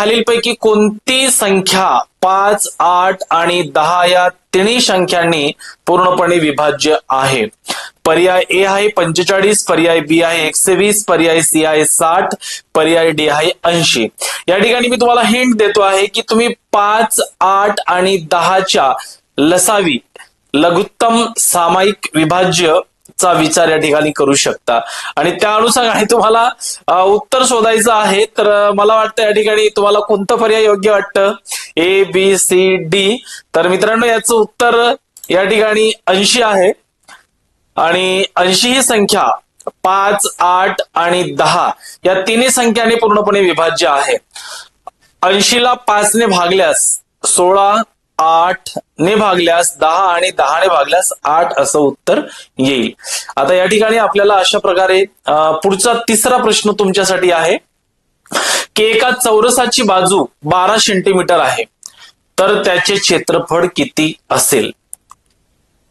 खालीलपैकी कोणती संख्या पाच आठ आणि दहा या तिन्ही संख्यांनी पूर्णपणे विभाज्य आहे? पर्याय ए आहे पंचेचाळीस पर्याय बी आहे एकशे वीस पर्याय सी आहे साठ पर्याय डी आहे ऐंशी. या ठिकाणी मी तुम्हाला हिंट देतो आहे की तुम्ही पाच आठ आणि दहाच्या लसावी लघुत्तम सामायिक विभाज्य चा विचार या ठिकाणी करू शकता. आणि त्या अनुषंगाने तुम्हाला उत्तर शोधायचं आहे तर मला वाटतं या ठिकाणी तुम्हाला कोणतं पर्याय योग्य वाटतं? ए बी सी डी तर मित्रांनो याचं उत्तर या ठिकाणी ऐंशी आहे. आणि ऐंशी ही संख्या पाच आठ आणि दहा या तिन्ही संख्याने पूर्णपणे विभाज्य आहे. ऐंशीला पाचने भागल्यास सोळा आठ ने भागल्यास दहा आणि दहा ने भागल्यास आठ असं उत्तर येईल. आता या ठिकाणी आपल्याला अशा प्रकारे पुढचा तिसरा प्रश्न तुमच्यासाठी आहे. की एका चौरसाची बाजू बारा सेंटीमीटर आहे. तर त्याचे क्षेत्रफळ किती असेल?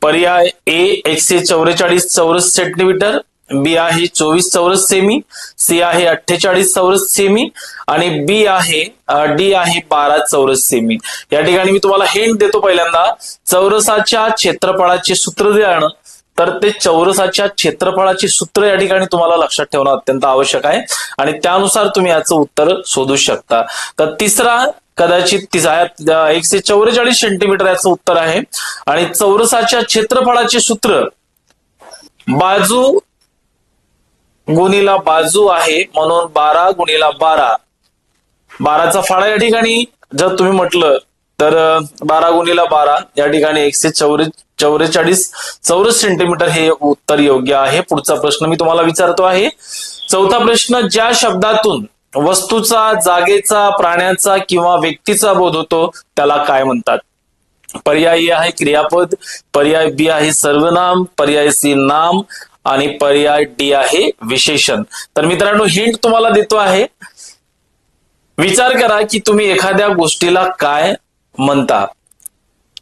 पर्याय ए एकशे चौवेचाळीस चौरस सेंटीमीटर बी आहे चोवीस चौरस सेमी सी आहे अठ्ठेचाळीस चौरस सेमी आणि बी आहे डी आहे बारा चौरस सेमी. या ठिकाणी मी तुम्हाला हिंट देतो पहिल्यांदा. चौरसाच्या क्षेत्रफळाचे सूत्र द्याणं तर ते चौरसाच्या क्षेत्रफळाचे सूत्र या ठिकाणी तुम्हाला लक्षात ठेवणं अत्यंत आवश्यक आहे. आणि त्यानुसार तुम्ही याचं उत्तर शोधू शकता. तर तिसरा कदाचित तिचा एकशे चौवेचाळीस सेंटीमीटर याचं उत्तर आहे. आणि चौरसाच्या क्षेत्रफळाचे सूत्र बाजू गुणीला बाजू आहे म्हणून बारा गुणीला बारा. बाराचा फाळा या ठिकाणी जर तुम्ही म्हटलं तर बारा गुणीला बारा या ठिकाणी एकशे चौरे चौवेचाळीस चौरस सेंटीमीटर हे उत्तर योग्य आहे. पुढचा प्रश्न मी तुम्हाला विचारतो आहे. चौथा प्रश्न ज्या शब्दातून वस्तूचा जागेचा प्राण्याचा किंवा व्यक्तीचा बोध होतो त्याला काय म्हणतात? पर्याय ए आहे क्रियापद पर्याय बी आहे सर्वनाम पर्याय सी नाम आणि पर्याय डी आहे विशेषण. तर मित्रांनो हिंट तुम्हाला देतो आहे. विचार करा की तुम्ही एखाद्या गोष्टीला काय म्हणता.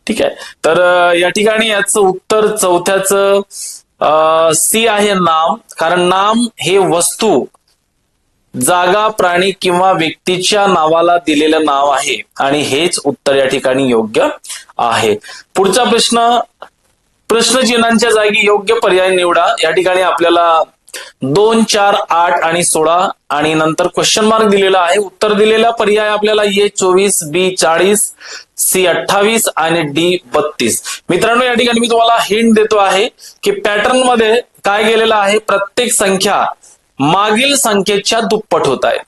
ठीक आहे? तर या ठिकाणी याचं उत्तर चौथ्याचं सी आहे नाम. कारण नाम हे वस्तू जागा प्राणी किंवा व्यक्तीच्या नावाला दिलेलं नाव आहे. आणि हेच उत्तर या ठिकाणी योग्य आहे. पुढचा प्रश्न प्रश्नचिन्हांच्या जागी योग्य पर्याय निवडा. या ठिकाणी आपल्याला दोन चार आठ आणि सोळा आणि नंतर क्वेश्चन मार्क दिलेला आहे. उत्तर दिलेला पर्याय आपल्याला ए चोवीस बी चाळीस सी अठ्ठावीस आणि डी बत्तीस. मित्रांनो या ठिकाणी मी तुम्हाला हिंट देतो आहे की पॅटर्नमध्ये काय गेलेलं आहे? प्रत्येक संख्या मागील संख्येच्या दुप्पट होत आहे.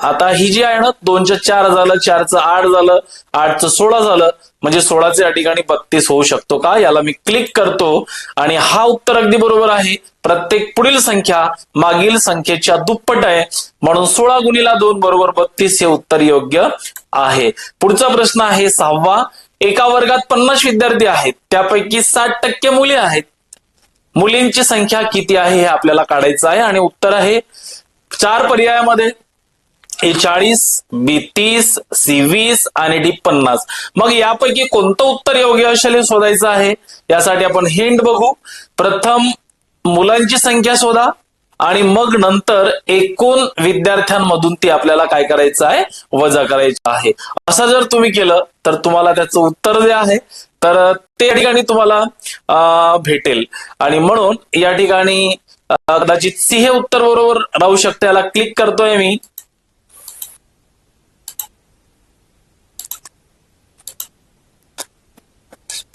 आता ही जी आहे ना दोनच्या चार झालं चारचं आठ झालं आठचं सोळा झालं म्हणजे सोळाचे या ठिकाणी बत्तीस होऊ शकतो का? याला मी क्लिक करतो आणि हा उत्तर अगदी बरोबर आहे. प्रत्येक पुढील संख्या मागील संख्येच्या दुप्पट आहे. म्हणून सोळा गुणीला दोन बरोबर बत्तीस हे उत्तर योग्य आहे. पुढचा प्रश्न आहे सहावा. एका वर्गात पन्नास विद्यार्थी आहेत. त्यापैकी साठ टक्के मुली आहेत. मुलींची संख्या किती आहे हे आपल्याला काढायचं आहे. आणि उत्तर आहे चार पर्यायामध्ये. हेचाळीस बीतीस बी तीस सी वीस आणि डी पन्नास. मग यापैकी कोणतं उत्तर योग्य असेल हे शोधायचं आहे? यासाठी आपण हिंट बघू. प्रथम मुलांची संख्या शोधा आणि मग नंतर एकूण विद्यार्थ्यांमधून ती आपल्याला काय करायचं आहे? वजा करायचं आहे. असं जर तुम्ही केलं तर तुम्हाला त्याचं उत्तर जे आहे तर ते ठिकाणी तुम्हाला भेटेल. आणि म्हणून या ठिकाणी कदाचित सी हे उत्तर बरोबर राहू शकते. याला क्लिक करतोय मी.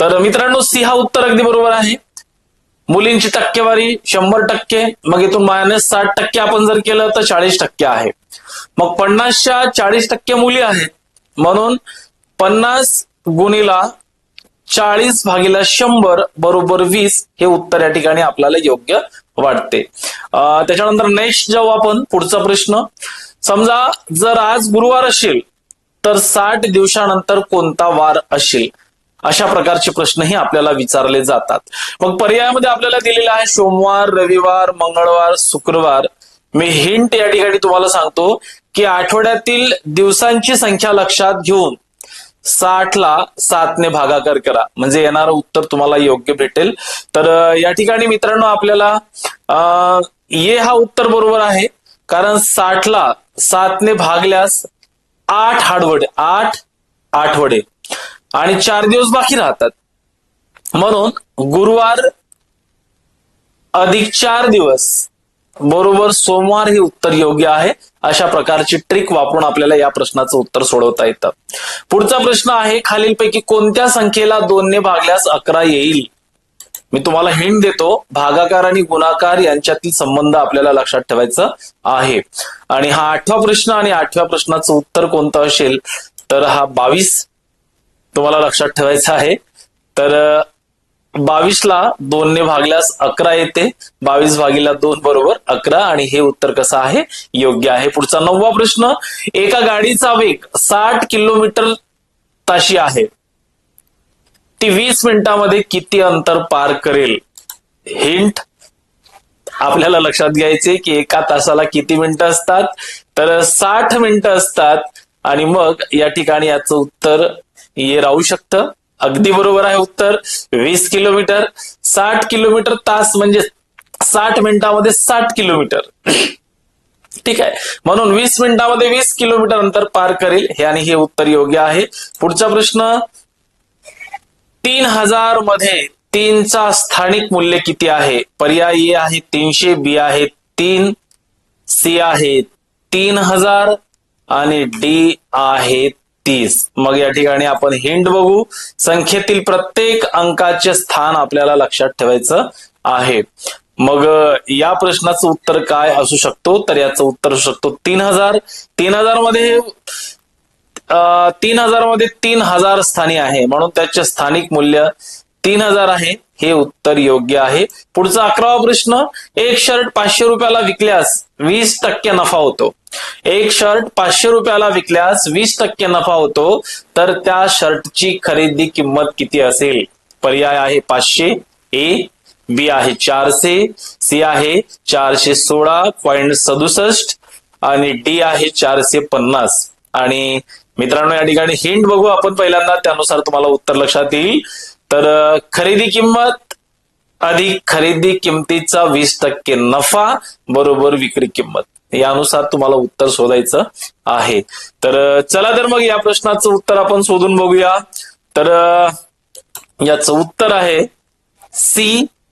तर मित्रांनो सी हा उत्तर अगदी बरोबर आहे. मुलींची टक्केवारी शंभर टक्के मग इथून मायनस साठ टक्के आपण जर केलं तर चाळीस टक्के आहे. मग पन्नासच्या चाळीस टक्के मुली आहेत. म्हणून पन्नास गुणीला चाळीस भागीला शंभर बरोबर वीस हे उत्तर या ठिकाणी आपल्याला योग्य वाटते. त्याच्यानंतर नेक्स्ट जाऊ आपण पुढचा प्रश्न. समजा जर आज गुरुवार असेल तर साठ दिवसानंतर कोणता वार असेल? अशा प्रकारचे प्रश्नही आपल्याला विचारले जातात. मग पर्यायामध्ये आपल्याला दिलेला आहे सोमवार रविवार मंगळवार शुक्रवार. मी हिंट या ठिकाणी तुम्हाला सांगतो की आठवड्यातील दिवसांची संख्या लक्षात घेऊन साठला सातने भागाकार करा. म्हणजे येणारं उत्तर तुम्हाला योग्य भेटेल. तर या ठिकाणी मित्रांनो आपल्याला ये हा उत्तर बरोबर आहे. कारण साठला सातने भागल्यास आठ हाडवडे आठ आठवडे. आणि चार दिवस बाकी राहतात. म्हणून गुरुवार अधिक चार दिवस बरोबर सोमवार हे उत्तर योग्य आहे अशा प्रकारची ट्रिक वापरून आपल्याला या प्रश्नाचं उत्तर सोडवता येतं. पुढचा प्रश्न आहे खालीलपैकी कोणत्या संख्येला दोनने भागल्यास अकरा येईल? मी तुम्हाला हिंट देतो भागाकार आणि गुणाकार यांच्यातील संबंध आपल्याला लक्षात ठेवायचा आहे. आणि हा आठवा प्रश्न आणि आठव्या प्रश्नाचं उत्तर कोणतं असेल? तर हा बावीस तुम्हाला लक्षात ठेवायचं आहे. तर बावीसला दोनने भागल्यास अकरा येते. बावीस भागीला दोन बरोबर अकरा आणि हे उत्तर कसं आहे? योग्य आहे. पुढचा नववा प्रश्न एका गाडीचा वेग साठ किलोमीटर ताशी आहे. ती वीस मिनिटांमध्ये किती अंतर पार करेल? हिंट आपल्याला लक्षात घ्यायचे की एका तासाला किती मिनिटं असतात? तर साठ मिनिटं असतात. आणि मग या ठिकाणी याचं उत्तर हे राहू शकतं. अगदी बरोबर आहे उत्तर. वीस किलोमीटर साठ किलोमीटर तास म्हणजे साठ मिनिटामध्ये साठ किलोमीटर. ठीक आहे. म्हणून वीस मिनिटामध्ये वीस किलोमीटर अंतर पार करेल. हे आणि हे उत्तर योग्य आहे. पुढचा प्रश्न तीन हजारमध्ये तीनचा स्थानिक मूल्य किती आहे? पर्याय ए आहे तीनशे बी आहे तीन सी आहे तीन हजार आणि डी आहे तीस. मग या ठिकाणी आपण हिंट बघू. संख्येतील प्रत्येक अंकाचे स्थान आपल्याला लक्षात ठेवायचं आहे. मग या प्रश्नाचं उत्तर काय असू शकतो? तर याचं उत्तर असू शकतो तीन हजार. तीन हजारमध्ये तीन हजारमध्ये तीन हजार स्थानी आहे. म्हणून त्याचे स्थानिक मूल्य तीन हजार आहे. हे उत्तर योग्य आहे. पुढचा अकरावा प्रश्न एक शर्ट पाचशे रुपयाला विकल्यास वीस टक्के नफा होतो. एक शर्ट पाचशे रुपयाला विकल्यास वीस टक्के नफा होतो. तर त्या शर्टची खरेदी किंमत किती असेल? पर्याय आहे पाचशे. ए. बी आहे चारशे. सी आहे चारशे सोळा पॉइंट सदुसष्ट आणि डी आहे चारशे पन्नास. आणि मित्रांनो या ठिकाणी हिंट बघू आपण पहिल्यांदा त्यानुसार तुम्हाला उत्तर लक्षात येईल. तर खरेदी किंमत अधिक खरेदी किमतीचा वीस टक्के नफा बरोबर विक्री किंमत. यानुसार तुम्हाला उत्तर शोधायचं आहे. तर चला तर मग या प्रश्नाचं उत्तर आपण शोधून बघूया. तर याचं उत्तर आहे सी